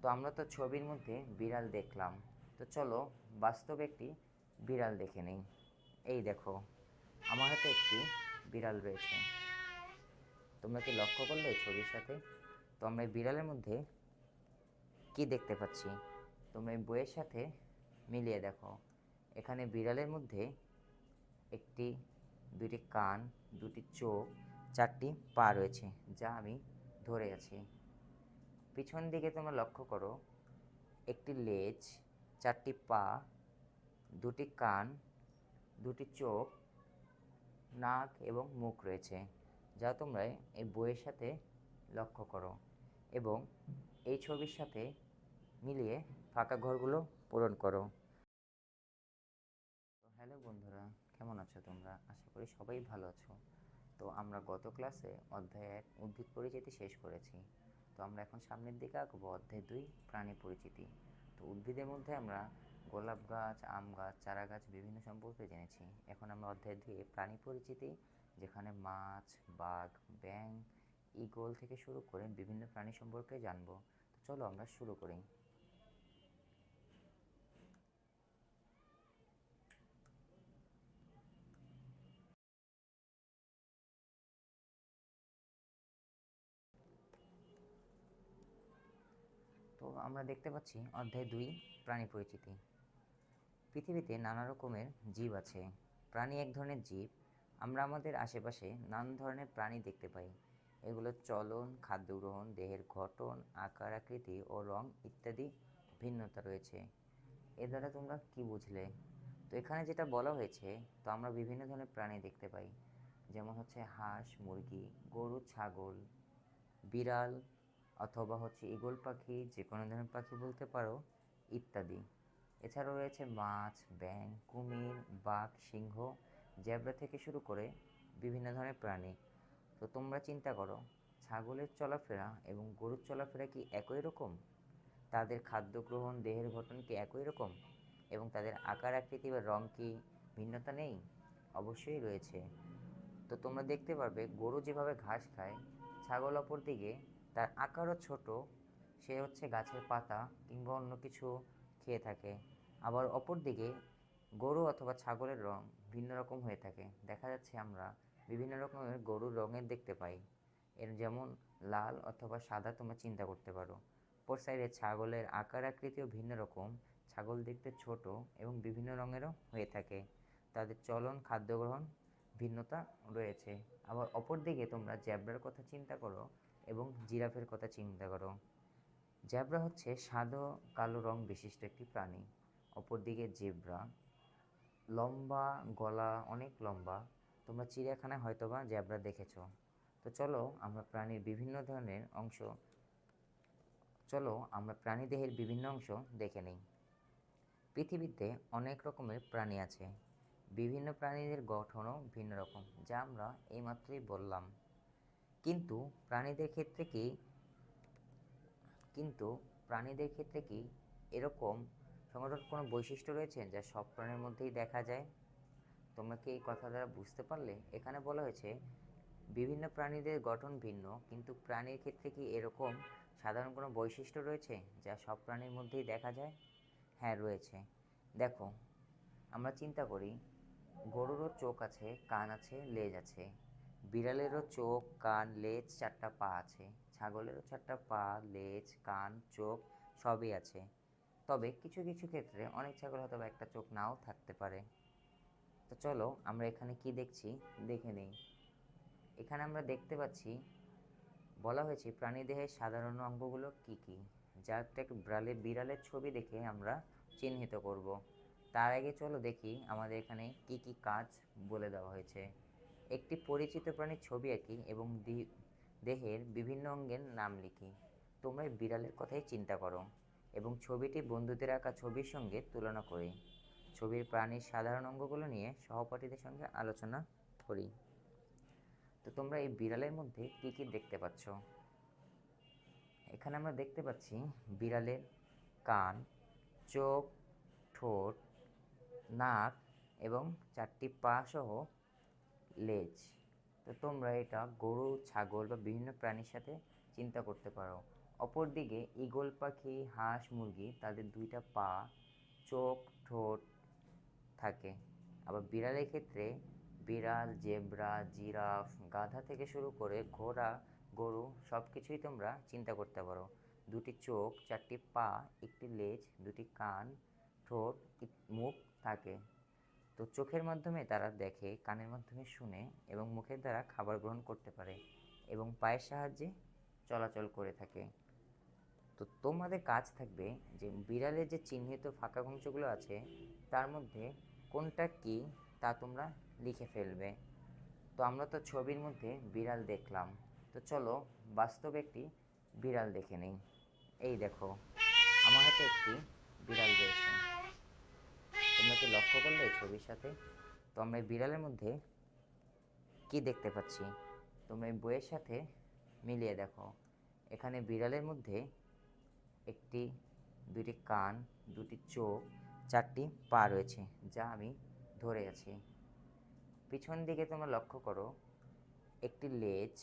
তো আমরা তো ছবির মধ্যে বিড়াল দেখলাম। তো চলো বাস্তবে একটি বিড়াল দেখে নেই। এই দেখো, আমার হাতে একটি বিড়াল রয়েছে। তোমরা কি লক্ষ্য করলে ছবির সাথে? তো আমরা এই বিড়ালের মধ্যে কি দেখতে পাচ্ছি? তোমরা এই বইয়ের সাথে মিলিয়ে দেখো। এখানে বিড়ালের মধ্যে একটি, দুটি কান, দুটি চোখ, চারটি পা রয়েছে, যা আমি ধরে আছি। পিছন দিকে তোমরা লক্ষ্য করো, একটি লেজ, চারটি পা, দুটি কান, দুটি চোখ, নাক এবং মুখ রয়েছে, যা তোমরা এই বইয়ের সাথে লক্ষ্য করো এবং এই ছবির সাথে মিলিয়ে ফাঁকা ঘরগুলো পূরণ করো। হ্যালো বন্ধুরা, কেমন আছো তোমরা? আশা করি সবাই ভালো আছো। তো আমরা গত ক্লাসে অধ্যায় এক উদ্ভিদ পরিচিতি শেষ করেছি। তো আমরা এখন সামনের দিকে আঁকবো অধ্যায় দুই, প্রাণী পরিচিতি। তো উদ্ভিদের মধ্যে আমরা গোলাপ গাছ, আম গাছ, চারা গাছ বিভিন্ন সম্পর্কে জেনেছি। এখন আমরা অধ্যায় দুয়ে প্রাণী পরিচিতি, যেখানে মাছ, বাঘ ব্যাং ঈগল থেকে শুরু করে বিভিন্ন প্রাণী সম্পর্কে জানব। তো চলো আমরা শুরু করি তো আমরা দেখতে পাচ্ছি অধ্যায় দুই, প্রাণী পরিচিতি। পৃথিবীতে নানা রকমের জীব আছে। প্রাণী এক ধরনের জীব। আমরা আমাদের আশেপাশে নানা ধরনের প্রাণী দেখতে পাই। এগুলোর চলন, খাদ্য গ্রহণ, দেহের গঠন, আকার, আকৃতি ও রং ইত্যাদি ভিন্নতা রয়েছে। এ দ্বারা তোমরা কি বুঝলে? তো এখানে যেটা বলা হয়েছে, তো আমরা বিভিন্ন ধরনের প্রাণী দেখতে পাই। যেমন হচ্ছে হাঁস, মুরগি, গরু, ছাগল, বিড়াল অথবা হচ্ছে ঈগল পাখি যে কোনো ধরনের পাখি বলতে পারো, ইত্যাদি। এছাড়াও রয়েছে মাছ ব্যাং কুমির, বাঘ, সিংহ, জেব্রা থেকে শুরু করে বিভিন্ন ধরনের প্রাণী। তো তোমরা চিন্তা করো, ছাগলের চলাফেরা এবং গরুর চলাফেরা কি একই রকম? তাদের খাদ্য গ্রহণ, দেহের গঠন কি একই রকম? এবং তাদের আকার, আকৃতি বা রং কি ভিন্নতা নেই? অবশ্যই রয়েছে। তো তোমরা দেখতে পারবে, গরু যেভাবে ঘাস খায়, ছাগল অপর দিকে তার আকারও ছোট, সে হচ্ছে গাছের পাতা কিংবা অন্য কিছু খেয়ে থাকে। আবার অপর দিকে গরু অথবা ছাগলের রং ভিন্ন রকম হয়ে থাকে। দেখা যাচ্ছে আমরা বিভিন্ন রকমের গরুর রঙের দেখতে পাই। এর যেমন লাল অথবা সাদা তোমরা চিন্তা করতে পারো। অপর সাইডে ছাগলের আকার আকৃতিও ভিন্ন রকম, ছাগল দেখতে ছোট এবং বিভিন্ন রঙেরও হয়ে থাকে। তাদের চলন খাদ্য গ্রহণ ভিন্নতা রয়েছে। আবার অপর দিকে তোমরা জ্যাব্রার কথা চিন্তা করো এবং জিরাফের কথা চিন্তা করো। জ্যাব্রা হচ্ছে সাদা কালো রং বিশিষ্ট একটি প্রাণী। অপরদিকে জেব্রা। লম্বা গলা অনেক লম্বা। তোমরা চিড়িয়াখানায় হয়তোবা জ্যাব্রা দেখেছ। তো চলো আমরা প্রাণীর বিভিন্ন ধরনের অংশ, চলো আমরা প্রাণী দেহের বিভিন্ন অংশ দেখে নিই। পৃথিবীতে অনেক রকমের প্রাণী আছে। বিভিন্ন প্রাণীদের গঠনও ভিন্ন রকম, যা আমরা এইমাত্রই বললাম। কিন্তু প্রাণীদের ক্ষেত্রে কি? কিন্তু প্রাণীদের ক্ষেত্রে কি এরকম সংগঠন কোনো বৈশিষ্ট্য রয়েছে যা সব প্রাণীর মধ্যেই দেখা যায়? তোমরা কি এই কথা দ্বারা বুঝতে পারলে? এখানে বলা হয়েছে, বিভিন্ন প্রাণীদের গঠন ভিন্ন, কিন্তু প্রাণীর ক্ষেত্রে কি এরকম সাধারণ কোনো বৈশিষ্ট্য রয়েছে যা সব প্রাণীর মধ্যেই দেখা যায়? হ্যাঁ রয়েছে। দেখো, আমরা চিন্তা করি, গরুরও চোখ আছে, কান আছে, লেজ আছে। বিড়ালেরও চোখ, কান, লেজ চারটা পা আছে। ছাগলেরও চারটা পা, লেজ, কান, চোখ সবই আছে। তবে কিছু কিছু ক্ষেত্রে অনেক ছাগল হয়তো একটা চোখ নাও থাকতে পারে। তো চলো আমরা এখানে কি দেখছি? দেখে নেই। এখানে আমরা দেখতে পাচ্ছি, বলা হয়েছে প্রাণীদেহের সাধারণ অঙ্গগুলো কি কি যা একটা বিড়ালের বিড়ালের ছবি দেখে আমরা চিহ্নিত করব। তার আগে চলো দেখি আমাদের এখানে কি কি কাজ বলে দেওয়া হয়েছে। একটি পরিচিত প্রাণীর ছবি আঁকি এবং দেহের বিভিন্ন অঙ্গের নাম লিখি। তোমরা বিড়ালের কথাই চিন্তা করো এবং ছবিটি বন্ধুদের আঁকা ছবির সঙ্গে তুলনা করি। ছবির প্রাণীর সাধারণ অঙ্গগুলো নিয়ে সহপাঠীদের সঙ্গে আলোচনা করি। তো তোমরা এই বিড়ালের মধ্যে কি কি দেখতে পাচ্ছ? এখানে আমরা দেখতে পাচ্ছি বিড়ালের কান, চোখ, ঠোঁট, নাক এবং চারটি পা সহ লেজ। তো তোমরা এটা গরু, ছাগল বা বিভিন্ন প্রাণীর সাথে চিন্তা করতে পারো। অপরদিকে ঈগল পাখি, হাঁস, মুরগি, তাদের দুইটা পা, চোখ, ঠোঁট থাকে। আবার বিড়ালের ক্ষেত্রে বিড়াল, জেব্রা, জিরাফ, গাধা থেকে শুরু করে ঘোড়া, গরু সব কিছুই তোমরা চিন্তা করতে পারো। দুটি চোখ, চারটি পা, একটি লেজ, দুটি কান, ঠোঁট মুখ থাকে। তো চোখের মাধ্যমে তারা দেখে, কানের মাধ্যমে শুনে এবং মুখের দ্বারা খাবার গ্রহণ করতে পারে এবং পায়ের সাহায্যে চলাচল করে থাকে। তো তোমাদের কাজ থাকবে যে বিড়ালের যে চিহ্নিত ফাঁকা অংশগুলো আছে, তার মধ্যে কোনটা কি তা তোমরা লিখে ফেলবে। তো আমরা তো ছবির মধ্যে বিড়াল দেখলাম। তো চলো বাস্তবে একটি বিড়াল দেখে নেই। এই দেখো, আমার হাতে একটি বিড়াল রয়েছে। তোমরা কি লক্ষ্য করলে ছবির সাথে? তো আমরা এই বিড়ালের মধ্যে কি দেখতে পাচ্ছি? তোমরা এই বইয়ের সাথে মিলিয়ে দেখো। এখানে বিড়ালের মধ্যে একটি দুটি কান, দুটি চোখ, চারটি পা রয়েছে, যা আমি ধরে আছি। পিছন দিকে তোমরা লক্ষ্য করো, একটি লেজ,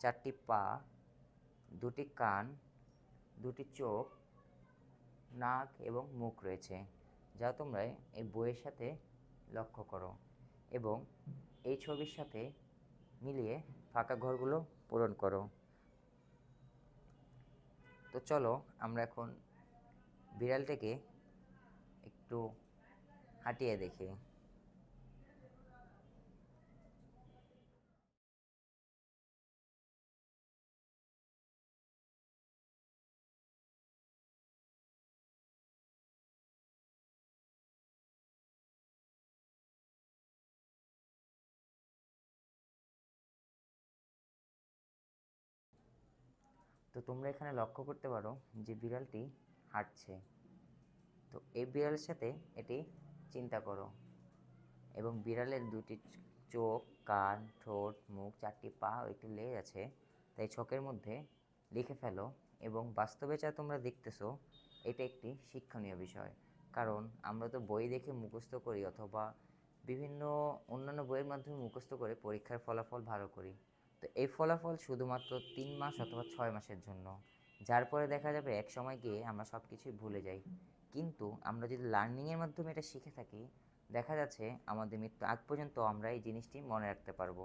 চারটি পা, দুটি কান, দুটি চোখ, নাক এবং মুখ রয়েছে। যা তোমরা এই বইয়ের সাথে লক্ষ্য করো এবং এই ছবির সাথে মিলিয়ে ফাঁকা ঘরগুলো পূরণ করো। তো চলো, আমরা এখন বিড়ালটাকে একটু হাঁটিয়ে দেখি। তো তোমরা এখানে লক্ষ্য করতে পারো যে বিড়ালটি হাঁটছে। তো এই বিড়ালের সাথে এটি চিন্তা করো। এবং বিড়ালের দুটি চোখ, কান, ঠোঁট, মুখ, চারটি পা একটি লেজ আছে। তাই ছকের মধ্যে লিখে ফেলো এবং বাস্তবে যা তোমরা দেখতেছো, এটা একটি শিক্ষণীয় বিষয়। কারণ আমরা তো বই দেখে মুখস্থ করি অথবা বিভিন্ন অন্যান্য বইয়ের মাধ্যমে মুখস্থ করে পরীক্ষার ফলাফল ভালো করি। তো এই ফলাফল শুধুমাত্র তিন মাস অথবা ছয় মাসের জন্য। যার পরে দেখা যাবে এক সময় গিয়ে আমরা সব কিছুই ভুলে যাই। কিন্তু আমরা যদি লার্নিংয়ের মাধ্যমে এটা শিখে থাকি, দেখা যাচ্ছে আমাদের মৃত্যু আগ পর্যন্ত আমরা এই জিনিসটি মনে রাখতে পারব।